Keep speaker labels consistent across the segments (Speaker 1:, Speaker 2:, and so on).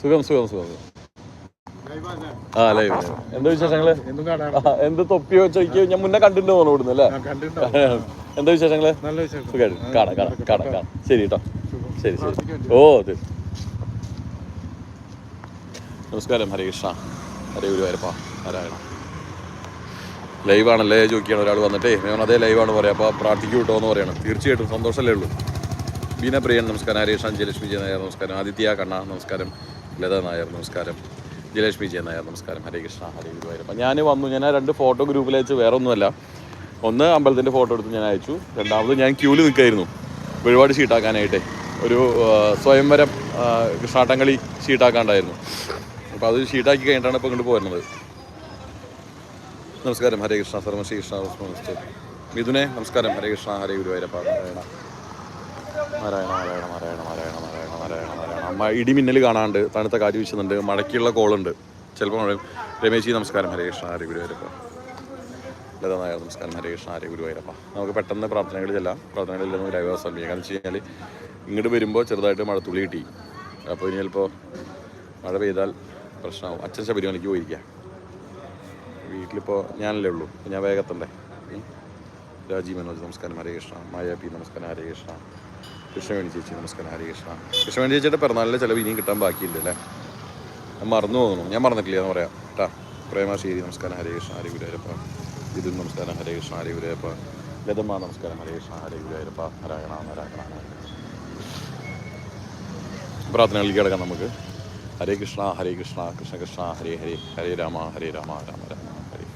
Speaker 1: സുഖം സുഖം സുഖം. ആ ലൈവ് എന്താ വിശേഷങ്ങൾ? എന്ത് തൊപ്പിയോ ചോദിക്കോ ഞാൻ മുന്നേ കണ്ടിട്ട് തോന്നുന്നു ഇവിടുന്ന് അല്ലേ? എന്താ
Speaker 2: വിശേഷങ്ങൾ?
Speaker 1: സുഖമായിട്ട് കാണാം കാണാം കാണാം കാണാം. ശരി കേട്ടോ. ശരി ശരി. ഓ അതെ. നമസ്കാരം. ഹരേ കൃഷ്ണ. ഹരേ ഗുരുവായൂരപ്പ. നാരായണ. ലൈവാണല്ലേ? ചോദിക്കുകയാണ് ഒരാൾ വന്നിട്ടേ. ഞാൻ അതേ ലൈവാണ് പറയാം. അപ്പോൾ പ്രാർത്ഥിക്കും കേട്ടോ എന്ന് പറയണം. തീർച്ചയായിട്ടും സന്തോഷമല്ലേ ഉള്ളൂ. ബീന പ്രിയൻ നമസ്കാരം ഹരേഷാൻ ജയലക്ഷ്മി ജയ നമസ്കാരം. ആദിത്യ കണ്ണ നമസ്കാരം. ലത നായർ നമസ്കാരം. ജിലേഷ് ജയ നായർ നമസ്കാരം. ഹരേ കൃഷ്ണ ഹരേ ഗുരുവായൂരപ്പ. ഞാൻ വന്നു. ഞാൻ രണ്ട് ഫോട്ടോ ഗ്രൂപ്പിൽ അയച്ചു വേറെ ഒന്നുമല്ല ഒന്ന് അമ്പലത്തിന്റെ ഫോട്ടോ എടുത്ത് ഞാൻ അയച്ചു. രണ്ടാമത് ഞാൻ ക്യൂവിൽ നിൽക്കായിരുന്നു. ഒരുപാട് ഷീട്ടാക്കാനായിട്ടേ. ഒരു സ്വയംവരം കൃഷ്ണാട്ടങ്കളി ഷീട്ടാക്കാണ്ടായിരുന്നു. അപ്പോൾ അത് ഷീട്ടാക്കി കഴിഞ്ഞിട്ടാണ് ഇപ്പോൾ ഇങ്ങോട്ട് പോരുന്നത്. നമസ്കാരം. ഹരേ കൃഷ്ണ. സർമ്മ ശ്രീ കൃഷ്ണ മിഥുനെ നമസ്കാരം. ഹരേ കൃഷ്ണ ഹരേ ഗുരുവായൂരപ്പ നാരായണ നാരായണ നാരായണ നാരായണ നാരായണ നാരായണ. ഇടിമിന്നൽ കാണാണ്ട് തണുത്ത കാറ്റ് വീശുന്നുണ്ട്. മടക്കിയുള്ള കോളുണ്ട്. ചിലപ്പോൾ രമേശി നമസ്കാരം. ഹരേ കൃഷ്ണ ഹരേ ഗുരുവായൂരപ്പ. ലത നായർ നമസ്കാരം. ഹരേ കൃഷ്ണ ഹരേ ഗുരുവായൂരപ്പ. നമുക്ക് പെട്ടെന്ന് പ്രാർത്ഥനകൾ ചെല്ലാം. പ്രാർത്ഥനകളിൽ ഒരു അവസാനിപ്പിക്കാം കാരണം വെച്ച് കഴിഞ്ഞാൽ ഇങ്ങോട്ട് വരുമ്പോൾ ചെറുതായിട്ട് മഴത്തുള്ളി കിട്ടി. അപ്പോൾ ഇനി ചിലപ്പോൾ മഴ പെയ്താൽ പ്രശ്നമാവും അച്ഛൻ ശബരിമലയ്ക്ക് പോയിരിക്കുക വീട്ടിലിപ്പോൾ ഞാനല്ലേ ഉള്ളൂ. ഞാൻ വേഗത്തണ്ടേ. രാജീവ് മനോജ് നമസ്കാരം. ഹരേ കൃഷ്ണ. മായ പി നമസ്കാരം. ഹരേ കൃഷ്ണ. കൃഷ്ണവേണി ചേച്ചി നമസ്കാരം. ഹരികൃഷ്ണ കൃഷ്ണവേണി ചേച്ചിയുടെ പിറന്നാളിലെ ചിലവ് ഇനിയും കിട്ടാൻ ബാക്കിയില്ല അല്ലേ? ഞാൻ മറന്നു പോകുന്നു. ഞാൻ മറന്നിട്ടില്ല എന്ന് പറയാം കേട്ടാ പ്രേമാശ്ശേരി നമസ്കാരം. ഹരികൃഷ്ണ കൃഷ്ണ ഹരേ ഗുരുവായൂരപ്പ. വിദുൻ നമസ്കാരം. ഹരികൃഷ്ണ കൃഷ്ണ ഹരേ ഗുരുവായൂരപ്പ. ലതമ്മ നമസ്കാരം. ഹരികൃഷ്ണ കൃഷ്ണ ഹരേ ഗുരുവായൂരപ്പ. നാരായണ നാരായണ പ്രാർത്ഥനകളിലേക്ക് കിടക്കാം നമുക്ക്. ഹരേ കൃഷ്ണ ഹരേ കൃഷ്ണ കൃഷ്ണ കൃഷ്ണ ഹരേ ഹരേ ഹരേ രാമ ഹരേ രാമ രാമ രാമ ഹരേ.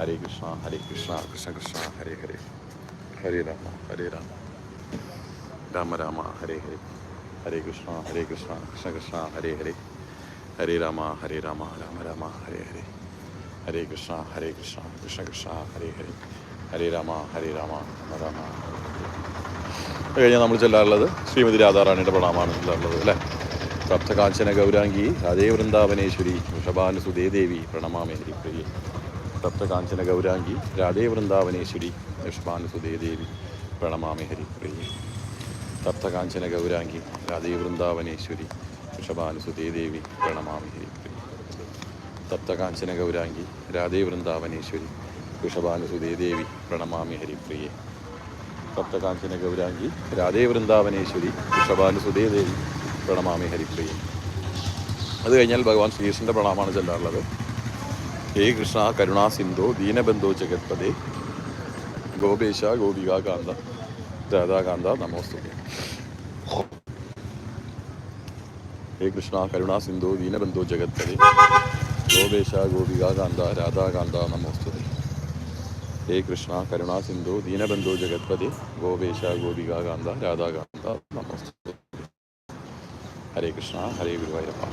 Speaker 1: ഹരേ കൃഷ്ണ ഹരേ കൃഷ്ണ കൃഷ്ണ കൃഷ്ണ ഹരേ ഹരേ. ഹരേ രാമ ഹരേ രാമ. രാമ രാമ ഹരേ ഹരേ ഹരേ കൃഷ്ണ ഹരേ കൃഷ്ണ കൃഷ്ണ കൃഷ്ണ ഹരേ ഹരേ ഹരേ രാമ ഹരേ രാമ രാമ രാമ ഹരേ ഹരേ ഹരേ കൃഷ്ണ ഹരേ കൃഷ്ണ കൃഷ്ണ കൃഷ്ണ ഹരേ ഹരേ ഹരേ രാമ ഹരേ രാമ രാമ രാമ അത് കഴിഞ്ഞാൽ നമ്മൾ ചെല്ലാറുള്ളത് ശ്രീമതി രാധാറാണിയുടെ പ്രണാമാണ് ചെല്ലാറുള്ളത് അല്ലേ? സപ്തകാഞ്ചന ഗൗരാംഗി രാധേ വൃന്ദാവനേശ്വരി വൃഷഭാനുസുതേ ദേവി പ്രണമാമേ ഹരിപ്രിയ സപ്തകാഞ്ചന ഗൗരാംഗി രാധേ വൃന്ദാവനേശ്വരി വൃഷഭാനുസുതേ ദേവി പ്രണമാമേ ഹരിപ്രിയ സപ്തകാഞ്ചന ഗൗരാംഗി രാധേ വൃന്ദാവനേശ്വരി വൃഷഭാനുസുതേ ദേവി പ്രണമാമി തപ്തകാഞ്ചന ഗൗരാംഗി രാധേ വൃന്ദാവനേശ്വരി വൃഷഭാനുസുതേ ദേവി പ്രണമാമി ഹരിപ്രിയേ തപ്തകാഞ്ചന ഗൗരാംഗി രാധേ വൃന്ദാവനേശ്വരി വൃഷഭാനുസുതേ ദേവി പ്രണമാമി ഹരിപ്രിയെ അത് കഴിഞ്ഞാൽ ഭഗവാൻ ശ്രീകൃഷ്ണന്റെ പ്രണാമാണ് ചെല്ലാറുള്ളത്. ഹേ കൃഷ്ണ കരുണാ സിന്ധു ദീനബന്ധോ ജഗത്പദേ ഗോപേശ ഗോപികാകാന്ത രാധാകാന്ത നമോസ്തു. ഹേ കൃഷ്ണ കരുണാ സിന്ധു ദീനബന്ധു ജഗത്പതി. ഗോപേശ ഗോപികാകാന്ത രാധാകാന്ത നമോസ്തു. ഹേ കൃഷ്ണ കരുണാ സിന്ധു ദീനബന്ധു ജഗത്പതി. ഗോപേശ ഗോപികാകാന്ത രാധാകാന്ത നമോസ്തു. ഹരേ കൃഷ്ണ ഹരേ ഗുരുവായൂരപ്പ.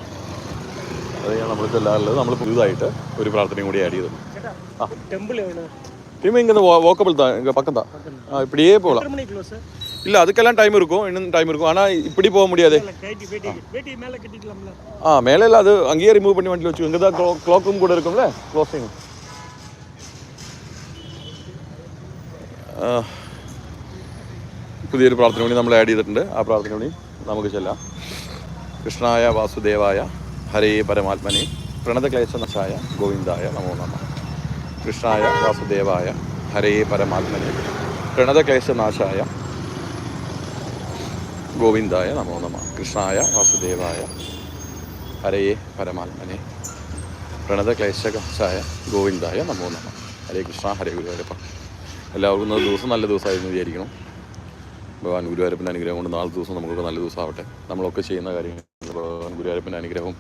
Speaker 1: അത് ഞാൻ നമ്മൾക്ക് എല്ലാവരും നമ്മൾ പുതുതായിട്ട് ഒരു പ്രാർത്ഥനയും കൂടി ആഡ് ചെയ്തത് ആ.
Speaker 3: ടെമ്പിൾ எவ்வளோ
Speaker 1: டீம் இங்கே வாக்கபிள் தான் இங்கே பக்கம் தான் ஆ இப்படியே போகலாம்
Speaker 3: எத்தனை மணிக்கு க்ளோஸ்
Speaker 1: இல்லை அதுக்கெல்லாம் டைம் இருக்கும் இன்னும் டைம் இருக்கும் ஆனால் இப்படி போக முடியாது
Speaker 3: இல்லை வேட்டி வேட்டி வேட்டி மேலே கட்டிக்கலாம்ல
Speaker 1: ஆ மேலே இல்லை அது அங்கேயே ரிமூவ் பண்ணி வண்டியில் வச்சு இங்கே தான் க்ளாக் ரூம் கூட இருக்கும்ல க்ளோசிங் പുതിയൊരു പ്രാർത്ഥന കൂടി നമ്മൾ ആഡ് ചെയ്തിട്ടുണ്ട് ആ പ്രാർത്ഥന കൂടി നമുക്ക് ചെല്ലാം കൃഷ്ണായ വാസുദേവായ ഹരേ പരമാത്മനെ പ്രണതക്ലേശനശായ ഗോവിന്ദായ നമോ നമ കൃഷ്ണായ വാസുദേവായ ഹരേ പരമാത്മനെ പ്രണതക്ലേശനാശായ ഗോവിന്ദായ നമോ നമ. കൃഷ്ണായ വാസുദേവായ ഹരേ പരമാത്മനെ പ്രണതക്ലേശകാശായ ഗോവിന്ദായ നമോ നമ. ഹരേ കൃഷ്ണ ഹരേ ഗുരുവായൂരപ്പ. എല്ലാവർക്കും ഇന്നത്തെ ദിവസം നല്ല ദിവസമായിരുന്നു വിചാരിക്കണം ഭഗവാൻ ഗുരുവായൂരപ്പന്റെ അനുഗ്രഹം കൊണ്ട് നാളെ ദിവസം നമുക്കൊക്കെ നല്ല ദിവസമാവട്ടെ. നമ്മളൊക്കെ ചെയ്യുന്ന കാര്യങ്ങൾ ഭഗവാൻ ഗുരുവായൂരപ്പന്റെ അനുഗ്രഹവും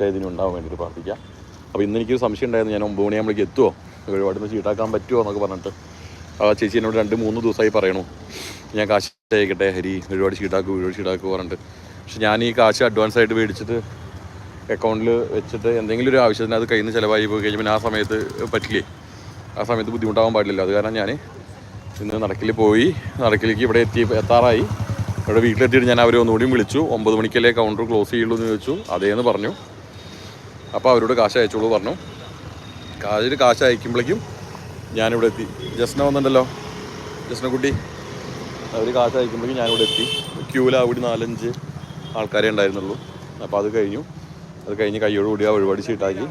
Speaker 1: ചൈതന്യം വേണ്ടിയിട്ട് പ്രാർത്ഥിക്കാം. അപ്പോൾ ഇന്ന് എനിക്കൊരു സംശയം ഉണ്ടായിരുന്നു. ഞാൻ ഒമ്പത് മണിയാകുമ്പോഴേക്ക് എത്തുമോ ഒരുപാട് ചീട്ടാക്കാൻ പറ്റുമോ എന്നൊക്കെ പറഞ്ഞിട്ട് ആ ചേച്ചി എന്നോട് രണ്ട് മൂന്ന് ദിവസമായി പറയണു. ഞാൻ കാശ് അയക്കട്ടെ ഹരി ഒരുപാട് ചീട്ടാക്കും ഒരുപാട് ചീട്ടാക്കും പറഞ്ഞിട്ട്. പക്ഷെ ഞാൻ ഈ കാശ് അഡ്വാൻസ് ആയിട്ട് മേടിച്ചിട്ട് അക്കൗണ്ടിൽ വെച്ചിട്ട് എന്തെങ്കിലും ഒരു ആവശ്യത്തിന് അത് കയ്യിൽ നിന്ന് ചിലവായി പോയി കഴിഞ്ഞാൽ പിന്നെ ആ സമയത്ത് പറ്റില്ലേ? ആ സമയത്ത് ബുദ്ധിമുട്ടാവാൻ പാടില്ലല്ലോ. അത് കാരണം ഞാൻ ഇന്ന് നടക്കിൽ പോയി നടക്കിലേക്ക് ഇവിടെ എത്തി എത്താറായി. ഇവിടെ വീട്ടിലെത്തിയിട്ട് ഞാൻ അവരെ ഒന്നുകൂടി വിളിച്ചു. ഒമ്പത് മണിക്കല്ലേ കൗണ്ടർ ക്ലോസ് ചെയ്യുള്ളൂ എന്ന് ചോദിച്ചു. അതേന്ന് പറഞ്ഞു. അപ്പോൾ അവരോട് കാശ് അയച്ചോളൂ പറഞ്ഞു. കാശിൽ കാശ് അയക്കുമ്പോഴേക്കും ഞാനിവിടെ എത്തി. ജസ്ന വന്നിട്ടുണ്ടല്ലോ. ജസ്ന കുട്ടി അവർ കാശ് അയക്കുമ്പോഴേക്കും ഞാനിവിടെ എത്തി. ക്യൂവിൽ അവിടെ നാലഞ്ച് ആൾക്കാരെ ഉണ്ടായിരുന്നുള്ളൂ. അപ്പോൾ അത് കഴിഞ്ഞു. അത് കഴിഞ്ഞ് കൈയോടുകൂടി ആ ഒരുപാട് ഷീട്ടാക്കി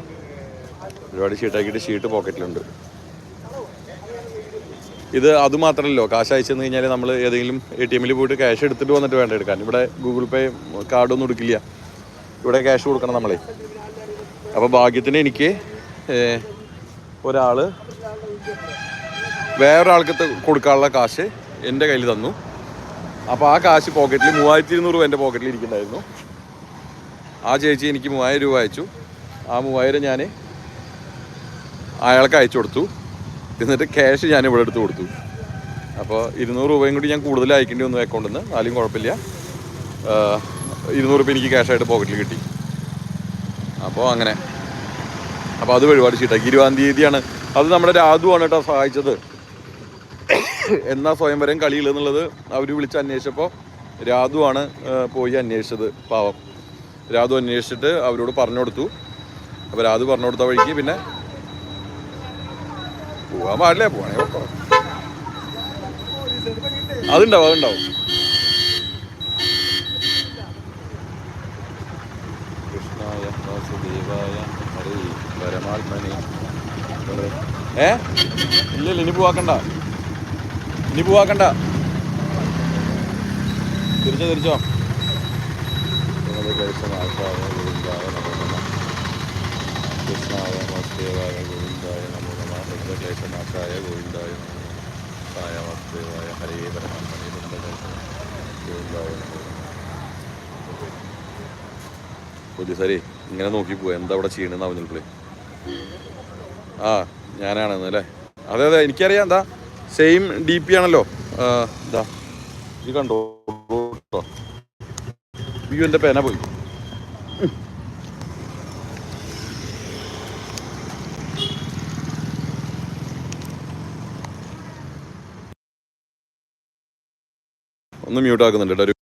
Speaker 1: ഒരുപാട് ഷീട്ടാക്കിയിട്ട് ഷീട്ട് പോക്കറ്റിലുണ്ട്. ഇത് അത് മാത്രമല്ലോ കാശ് അയച്ചെന്ന് കഴിഞ്ഞാൽ നമ്മൾ ഏതെങ്കിലും എ ടി എമ്മിൽ പോയിട്ട് ക്യാഷ് എടുത്തിട്ട് വന്നിട്ട് വേണ്ട എടുക്കാൻ. ഇവിടെ ഗൂഗിൾ പേ കാർഡൊന്നും എടുക്കില്ല. ഇവിടെ ക്യാഷ് കൊടുക്കണം നമ്മളെ. അപ്പോൾ ഭാഗ്യത്തിന് എനിക്ക് ഒരാൾ വേറൊരാൾക്ക് കൊടുക്കാനുള്ള കാശ് എന്റെ കയ്യിൽ തന്നു. അപ്പോൾ ആ കാശ് പോക്കറ്റിൽ മൂവായിരത്തി ഇരുന്നൂറ് രൂപ എന്റെ പോക്കറ്റിൽ ഇരിക്കുന്നുണ്ടായിരുന്നു. ആ ചേച്ചി എനിക്ക് മൂവായിരം രൂപ അയച്ചു. ആ മൂവായിരം ഞാൻ അയാൾക്ക് അയച്ചു കൊടുത്തു. എന്നിട്ട് ക്യാഷ് ഞാൻ ഇവിടെ എടുത്ത് കൊടുത്തു. അപ്പോൾ ഇരുന്നൂറ് രൂപയും കൂടി ഞാൻ കൂടുതൽ അയക്കേണ്ടി വന്നു അക്കൗണ്ടിൽ നിന്ന് ആലും കുഴപ്പമില്ല. ഇരുന്നൂറ് രൂപ എനിക്ക് ക്യാഷായിട്ട് പോക്കറ്റിൽ കിട്ടി. അപ്പോൾ അങ്ങനെ. അപ്പോൾ അത് വഴിപാട് ചീട്ടാക്കി ഇരുപതാം തീയതിയാണ്. അത് നമ്മുടെ രാധുവാണ് കേട്ടോ സഹായിച്ചത്. എന്നാ സ്വയംവരം കളിയിൽ എന്നുള്ളത് അവർ വിളിച്ച് അന്വേഷിച്ചപ്പോൾ രാധുവാണ് പോയി അന്വേഷിച്ചത് പാവം. രാധു അന്വേഷിച്ചിട്ട് അവരോട് പറഞ്ഞു കൊടുത്തു. അപ്പോൾ രാധു പറഞ്ഞു കൊടുത്ത വഴിക്ക് പിന്നെ പോവാൻ പാടില്ലേ പോവാണേ. അതുണ്ടാവും അതുണ്ടാവും. കൃഷ്ണായ വാസുദേവായ പരമാത്മനെ. ഏ? ഇല്ല ഇനി പോവാക്കണ്ട. ഇനി പോവാക്കണ്ട. തിരിച്ചോ തിരിച്ചോ. കൃഷ്ണായ ഗോവിന്ദായ നമോ നമ ഹൃദയക്ലേശനാശായ ഗോവിന്ദായ നമോ സായ ഹരേ പരമാത്മനെ ഗോവിന്ദായ നമോ ഇങ്ങനെ നോക്കി പോവാ. എന്താ അവിടെ ചെയ്യണമെന്ന് അവഞ്ഞിട്ടുള്ളേ ആ ഞാനാണെന്ന് അല്ലേ? അതെ അതെ എനിക്കറിയാം. എന്താ സെയിം ഡി പി ആണല്ലോ. എന്താ ഇതാ കണ്ടോ? കേട്ടോ അയ്യോ എന്റെ പേന പോയി. ഒന്ന് മ്യൂട്ട് ആക്കുന്നുണ്ട് ഒരു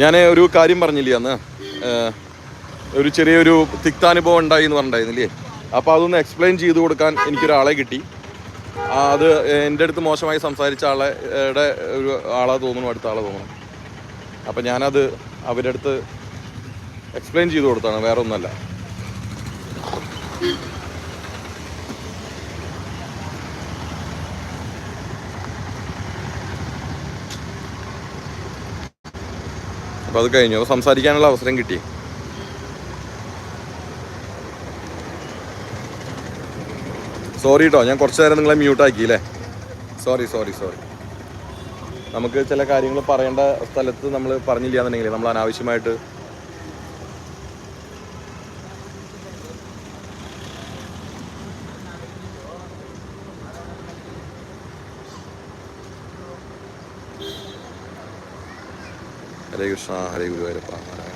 Speaker 1: ഞാൻ ഒരു കാര്യം പറഞ്ഞില്ലേ അന്ന്? ഒരു ചെറിയൊരു തിക്താനുഭവം ഉണ്ടായി എന്ന് പറഞ്ഞിട്ടുണ്ടായിരുന്നില്ലേ? അപ്പോൾ അതൊന്ന് എക്സ്പ്ലെയിൻ ചെയ്ത് കൊടുക്കാൻ എനിക്കൊരാളെ കിട്ടി. അത് എന്റെ അടുത്ത് മോശമായി സംസാരിച്ച ആളെ ഒരു ആളാ തോന്നുന്നു അടുത്ത ആളെ തോന്നുന്നു. അപ്പം ഞാനത് അവരുടെ അടുത്ത് എക്സ്പ്ലെയിൻ ചെയ്ത് കൊടുത്താണ് വേറെ ഒന്നല്ല അപ്പോൾ അത് കഴിഞ്ഞു. അപ്പോൾ സംസാരിക്കാനുള്ള അവസരം കിട്ടി. സോറി കേട്ടോ ഞാൻ കുറച്ചു നേരം നിങ്ങളെ മ്യൂട്ടാക്കി അല്ലേ സോറി സോറി സോറി നമുക്ക് ചില കാര്യങ്ങൾ പറയേണ്ട സ്ഥലത്ത് നമ്മൾ പറഞ്ഞില്ല എന്നുണ്ടെങ്കിൽ നമ്മൾ അനാവശ്യമായിട്ട് ഹരേ കൃഷ്ണ ഹരേ ഗുരുവായൂരപ്പ നാരായണ.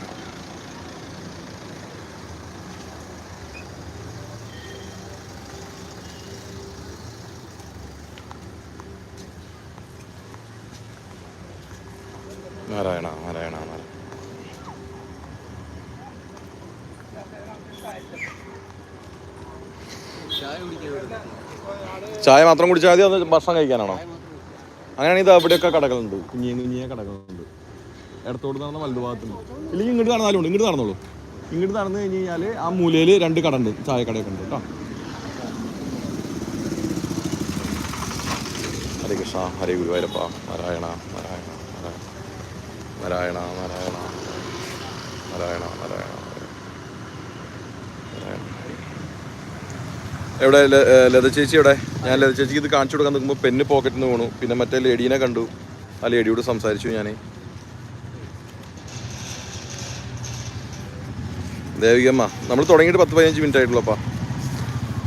Speaker 1: നാരായണ നാരായണ നാരായണ. ചായ മാത്രം കുടിച്ചാൽ മതി അത് ഭക്ഷണം കഴിക്കാനാണോ? അങ്ങനെയാണെങ്കിൽ ഇത് അവിടെയൊക്കെ കടകളുണ്ട്. കുഞ്ഞിയ കുഞ്ഞിയെ കടകളുണ്ട്. ഇടത്തോട്ട് നടന്ന വലതു ഭാഗത്തുണ്ട് ഇല്ലെങ്കിൽ ഇങ്ങോട്ട് നടന്നാലും ഇങ്ങോട്ട് നടന്നോളൂ. ഇങ്ങോട്ട് നടന്നു കഴിഞ്ഞ് കഴിഞ്ഞാൽ ആ മൂലയിൽ രണ്ട് കട ഉണ്ട് ചായ കടയൊക്കെ ഉണ്ട് കേട്ടോ. ഹരേ കൃഷ്ണ ഹരേ ഗുരുവായൂരപ്പ. നാരായണ നാരായണ നാരായണ. നാരായണ നാരായണ. നാരായണ എവിടെ? ലത ചേച്ചി എവിടെ? ഞാൻ ലത ചേച്ചിക്ക് ഇത് കാണിച്ചു കൊടുക്കാൻ നിൽക്കുമ്പോൾ പെണ്ണ് പോക്കറ്റിൽ നിന്ന് വീണു. പിന്നെ മറ്റേ ലേഡീനെ കണ്ടു. ആ ലേഡിയോട് സംസാരിച്ചു ഞാൻ ദേവികമ്മ നമ്മൾ തുടങ്ങിയിട്ട് പത്ത് പതിനഞ്ച് മിനിറ്റ് ആയിട്ടുള്ളപ്പാ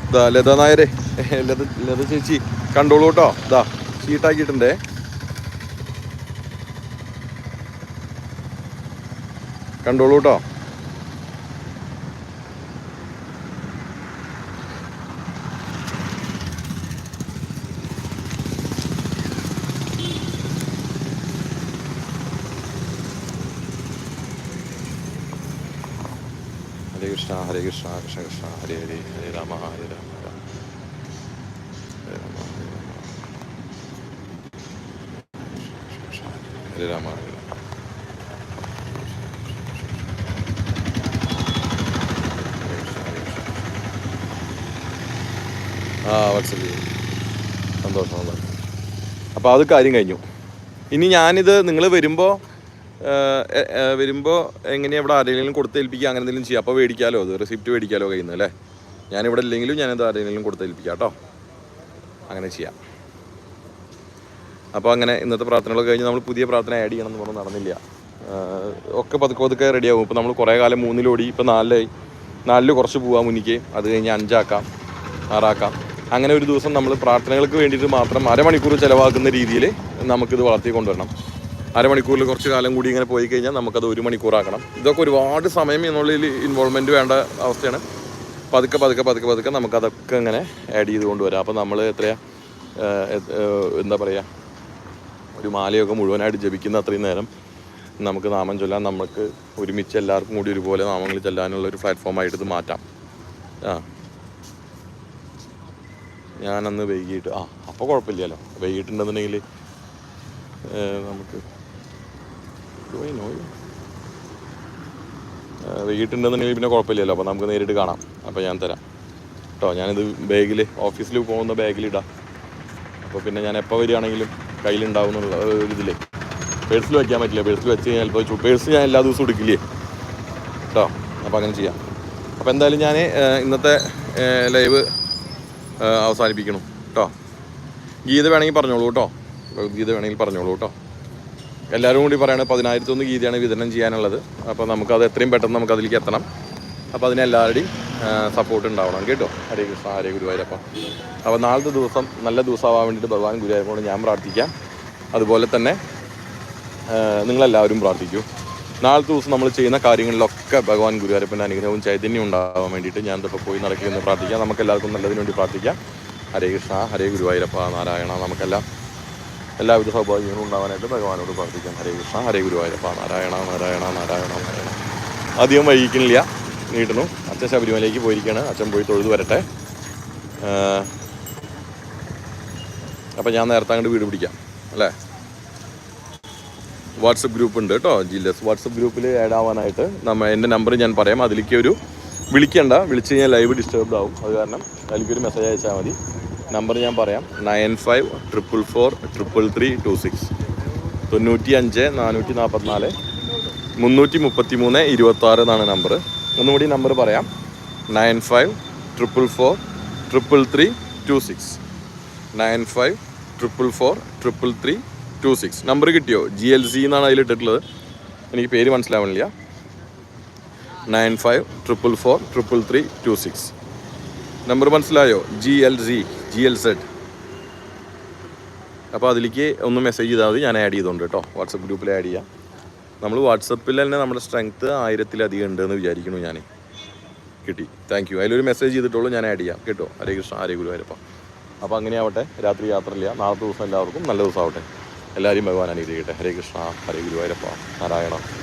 Speaker 1: ഇതാ ലത നായരെ. ലത ലത ചേച്ചി കണ്ടോളൂ കേട്ടോ ഇതാ ഷീട്ടാക്കിയിട്ടുണ്ടേ കണ്ടോളൂ കേട്ടോ ഹരേ കൃഷ്ണ ഹരേ കൃഷ്ണ കൃഷ്ണ കൃഷ്ണ ഹരേ ഹരേ ഹരേ രാമ ഹരേ രാമ രാമ രാമ രാമ ആ വാട്സപ്പ് ചെയ്യും സന്തോഷം. അപ്പോൾ അത് കാര്യം കഴിഞ്ഞു. ഇനി ഞാനിത് നിങ്ങൾ വരുമ്പോൾ വരുമ്പോൾ എങ്ങനെയാണ് ഇവിടെ ആരെങ്കിലും കൊടുത്തേൽപ്പിക്കുക അങ്ങനെ എന്തെങ്കിലും ചെയ്യാം. അപ്പോൾ മേടിക്കാമല്ലോ അത്? റെസിപ്റ്റ് മേടിക്കാമല്ലോ കയ്യിൽ നിന്ന് അല്ലേ? ഞാനിവിടെ ഇല്ലെങ്കിലും ഞാനത് ആരെങ്കിലും കൊടുത്തേൽപ്പിക്കാം കേട്ടോ. അങ്ങനെ ചെയ്യാം. അപ്പോൾ അങ്ങനെ ഇന്നത്തെ പ്രാർത്ഥനകളൊക്കെ കഴിഞ്ഞ് നമ്മൾ പുതിയ പ്രാർത്ഥന ആഡ് ചെയ്യണം എന്ന് പറഞ്ഞ് നടന്നില്ല. ഒക്കെ പതുക്കെ പതുക്കെ റെഡിയാവും ഇപ്പോൾ നമ്മൾ കുറേ കാലം മൂന്നിലോടി ഇപ്പോൾ നാലിലായി. നാലിൽ കുറച്ച് പോവാം മുന്നിക്ക് അത് കഴിഞ്ഞ് അഞ്ചാക്കാം ആറാക്കാം. അങ്ങനെ ഒരു ദിവസം നമ്മൾ പ്രാർത്ഥനകൾക്ക് വേണ്ടിയിട്ട് മാത്രം അരമണിക്കൂർ ചിലവാക്കുന്ന രീതിയിൽ നമുക്കിത് വളർത്തി കൊണ്ടുവരണം അരമണിക്കൂറിൽ കുറച്ച് കാലം കൂടി ഇങ്ങനെ പോയി കഴിഞ്ഞാൽ നമുക്കത് ഒരു മണിക്കൂറാക്കണം. ഇതൊക്കെ ഒരുപാട് സമയം എന്നുള്ളതിൽ ഇൻവോൾവ്മെന്റ് വേണ്ട അവസ്ഥയാണ്. പതുക്കെ പതുക്കെ പതുക്കെ പതുക്കെ നമുക്കതൊക്കെ ഇങ്ങനെ ആഡ് ചെയ്ത് കൊണ്ടുവരാം. അപ്പോൾ നമ്മൾ എത്രയാ എന്താ പറയുക ഒരു മാലയൊക്കെ മുഴുവനായിട്ട് ജപിക്കുന്ന അത്രയും നേരം നമുക്ക് നാമം ചൊല്ലാൻ നമുക്ക് ഒരുമിച്ച് എല്ലാവർക്കും കൂടി ഒരുപോലെ നാമങ്ങൾ ചെല്ലാനുള്ള ഒരു പ്ലാറ്റ്ഫോമായിട്ട് ഇത് മാറ്റാം. ആ. ഞാനന്ന് വൈകിട്ട് ആ അപ്പോൾ കുഴപ്പമില്ലല്ലോ. വൈകിട്ടുണ്ടെന്നുണ്ടെങ്കിൽ നമുക്ക് Do? വൈകിട്ടുണ്ടെന്നുണ്ടെങ്കിൽ പിന്നെ കുഴപ്പമില്ലല്ലോ. അപ്പോൾ നമുക്ക് നേരിട്ട് കാണാം. അപ്പോൾ ഞാൻ തരാം. കേട്ടോ ഞാനിത് ബാഗിൽ ഓഫീസിൽ പോകുന്ന ബാഗിലിടാം. അപ്പോൾ പിന്നെ ഞാൻ എപ്പോൾ വരികയാണെങ്കിലും കയ്യിലുണ്ടാവും എന്നുള്ള ഒരു ഇതിലേ പേഴ്സിൽ വയ്ക്കാൻ പറ്റില്ല. പേഴ്സിൽ വെച്ച് കഴിഞ്ഞാൽ ഇപ്പോൾ പേഴ്സ് ഞാൻ എല്ലാ ദിവസവും എടുക്കില്ലേ. കേട്ടോ അപ്പോൾ അങ്ങനെ ചെയ്യാം. അപ്പോൾ എന്തായാലും ഞാൻ ഇന്നത്തെ ലൈവ് അവസാനിപ്പിക്കണം. കേട്ടോ ഗീത വേണമെങ്കിൽ പറഞ്ഞോളൂ കേട്ടോ ഗീത വേണമെങ്കിൽ പറഞ്ഞോളൂ കേട്ടോ എല്ലാവരും കൂടി പറയണത് പതിനായിരത്തൊന്ന് ഗീതിയാണ് വിതരണം ചെയ്യാനുള്ളത്. അപ്പോൾ നമുക്കത് എത്രയും പെട്ടെന്ന് നമുക്ക് അതിലേക്ക് എത്തണം. അപ്പോൾ അതിന് എല്ലാവരുടെയും സപ്പോർട്ട് ഉണ്ടാവണം. കേട്ടോ? ഹരേ കൃഷ്ണ ഹരേ ഗുരുവായൂരപ്പം. അപ്പോൾ നാളത്തെ ദിവസം നല്ല ദിവസമാവാൻ വേണ്ടിയിട്ട് ഭഗവാൻ ഗുരുവായൂരപ്പോട് ഞാൻ പ്രാർത്ഥിക്കാം. അതുപോലെ തന്നെ നിങ്ങളെല്ലാവരും പ്രാർത്ഥിക്കൂ. നാളത്തെ ദിവസം നമ്മൾ ചെയ്യുന്ന കാര്യങ്ങളിലൊക്കെ ഭഗവാൻ ഗുരുവായൂരപ്പന്റെ അനുഗ്രഹവും ചൈതന്യം ഉണ്ടാവാൻ വേണ്ടിയിട്ട് ഞാൻ ഇപ്പോൾ പോയി നടക്കുമെന്ന് പ്രാർത്ഥിക്കാം. നമുക്കെല്ലാവർക്കും നല്ലതിന് വേണ്ടി പ്രാർത്ഥിക്കാം. ഹരേ കൃഷ്ണ ഹരേ ഗുരുവായൂരപ്പ നാരായണ നമുക്കെല്ലാം എല്ലാവിധ സൗഭാഗ്യങ്ങളും ഉണ്ടാവാനായിട്ട് ഭഗവാനോട് പ്രാർത്ഥിക്കാം. ഹരേ കൃഷ്ണ ഹരേ ഗുരുവായൂരപ്പ നാരായണ നാരായണ നാരായണ നാരായണ. അധികം വൈകിക്കുന്നില്ല നീട്ടുന്നു. അച്ഛൻ ശബരിമലയിലേക്ക് പോയിരിക്കുകയാണ് അച്ഛൻ പോയി തൊഴുത് വരട്ടെ. അപ്പം ഞാൻ നേരത്തെ അങ്ങോട്ട് വീട് പിടിക്കാം. അല്ലേ? വാട്സപ്പ് ഗ്രൂപ്പ് ഉണ്ട് കേട്ടോ ജില്ലസ് വാട്സപ്പ് ഗ്രൂപ്പിൽ ആഡ് ആവാനായിട്ട് നമ്മ എന്റെ നമ്പർ ഞാൻ പറയാം. അതിലേക്ക് ഒരു വിളിക്കണ്ട. വിളിച്ച് കഴിഞ്ഞാൽ ലൈവ് ഡിസ്റ്റർബ്ഡ് ആവും. അത് കാരണം അതിലേക്ക് ഒരു മെസ്സേജ് അയച്ചാൽ മതി. നമ്പർ ഞാൻ പറയാം. Nine five triple four triple three two six. തൊണ്ണൂറ്റി അഞ്ച് നാനൂറ്റി നാൽപ്പത്തിനാല് മുന്നൂറ്റി മുപ്പത്തി മൂന്ന് ഇരുപത്താറ് എന്നാണ് നമ്പർ ഒന്നുകൂടി നമ്പർ പറയാം. Nine five triple four triple three two six. Nine five triple four triple three two six. Number കിട്ടിയോ? ജി എൽ സി എന്നാണ് അതിൽ ഇട്ടിട്ടുള്ളത്. എനിക്ക് പേര് മനസ്സിലാവണില്ല. Nine five triple four triple three two six. Number മനസ്സിലായോ? G L C G L Z അപ്പോൾ അതിലേക്ക് ഒന്ന് മെസ്സേജ് ചെയ്താൽ മതി. ഞാൻ ആഡ് ചെയ്തോണ്ട് കേട്ടോ. വാട്സപ്പ് ഗ്രൂപ്പിൽ ആഡ് ചെയ്യാം. നമ്മൾ വാട്സപ്പിൽ തന്നെ നമ്മുടെ സ്ട്രെങ്ത്ത് ആയിരത്തിലധികം ഉണ്ടെന്ന് വിചാരിക്കുന്നു ഞാൻ കിട്ടി. താങ്ക് യു അതിലൊരു മെസ്സേജ് ചെയ്തിട്ടുള്ളൂ. ഞാൻ ആഡ് ചെയ്യാം. കേട്ടോ? ഹരേ കൃഷ്ണ ഹരേ ഗുരുവായൂരപ്പ. അപ്പോൾ അങ്ങനെയാവട്ടെ. രാത്രി യാത്രയില്ല നാളത്തെ ദിവസം എല്ലാവർക്കും നല്ല ദിവസം ആവട്ടെ എല്ലാവരെയും ഭഗവാൻ അനുഗ്രഹിക്കട്ടെ. ഹരേ കൃഷ്ണ ഹരേ ഗുരുവായൂരപ്പ. നാരായണ.